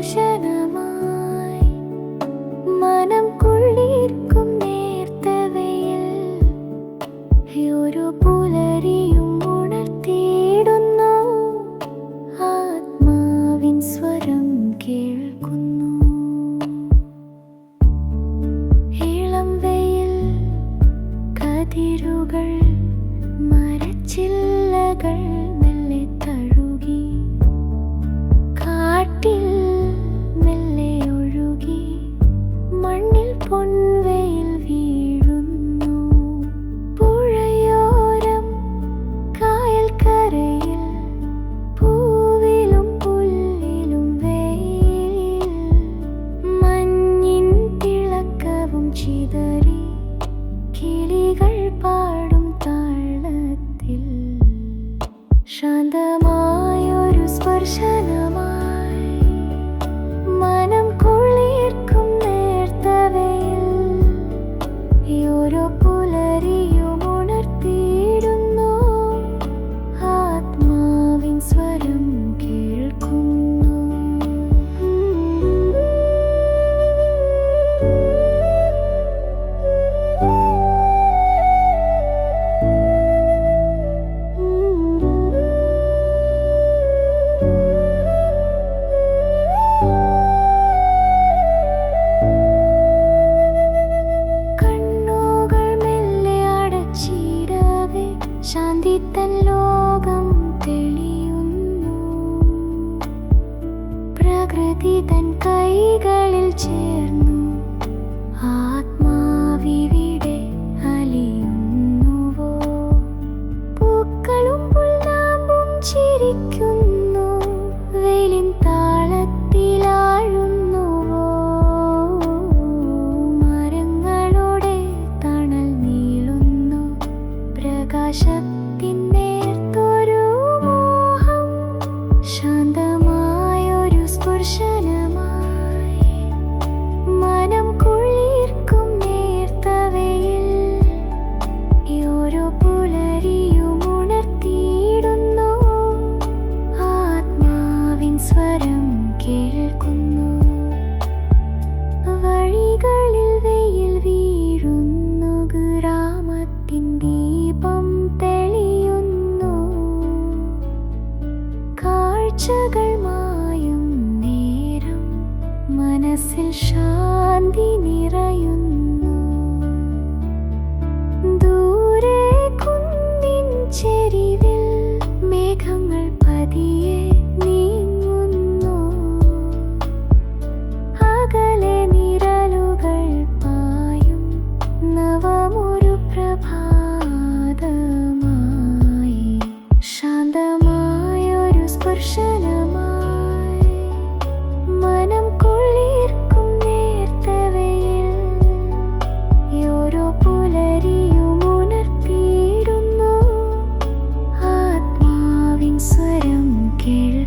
സ്പർശനമായി മനം കുളിർക്കും നേർത്തവയിൽ. ഒരു പുലരിയും ഉണർത്തിയിടുന്നു. ആത്മാവിൻ സ്വരം കേൾക്കുന്നു. ഇളം വെയിൽ കതിരുകൾ മരച്ചില്ലകൾ കിളികൾ പാടും താളത്തിൽ. ശാന്തമായൊരു സ്പർശനമായി മനം കുളിർക്കും നേർത്തവയിൽ ഓരോ പുലരിയും പ്രകൃതി തൻ കൈകളിൽ ചേർന്നു. ആത്മാവിവിടെ അലിയുന്നുവോ? പൂക്കളും പുല്ലാമ്പും ചിരിക്കുന്നു. വെയിലിൻ താളത്തിലാഴുന്നുവോ മരങ്ങളോടെ തണൽ നീളുന്നു. പ്രകാശത്തിൻ സ്വരം കേൾക്കുന്നു. വഴികളിൽ വെയിൽ വീഴുന്നു. ഗ്രാമത്തിൻ ദീപം തെളിയുന്നു. കാഴ്ചകൾ മായും നേരം. മനസ്സിൽ ശാന്തി നിറയുന്നു. സ്പർശനമായി മനം കുളിർക്കും നേർത്തവയിൽ ഓരോ പുലരിയും ഉണർത്തിയിടുന്നു. ആത്മാവിൻ സ്വരം കേൾ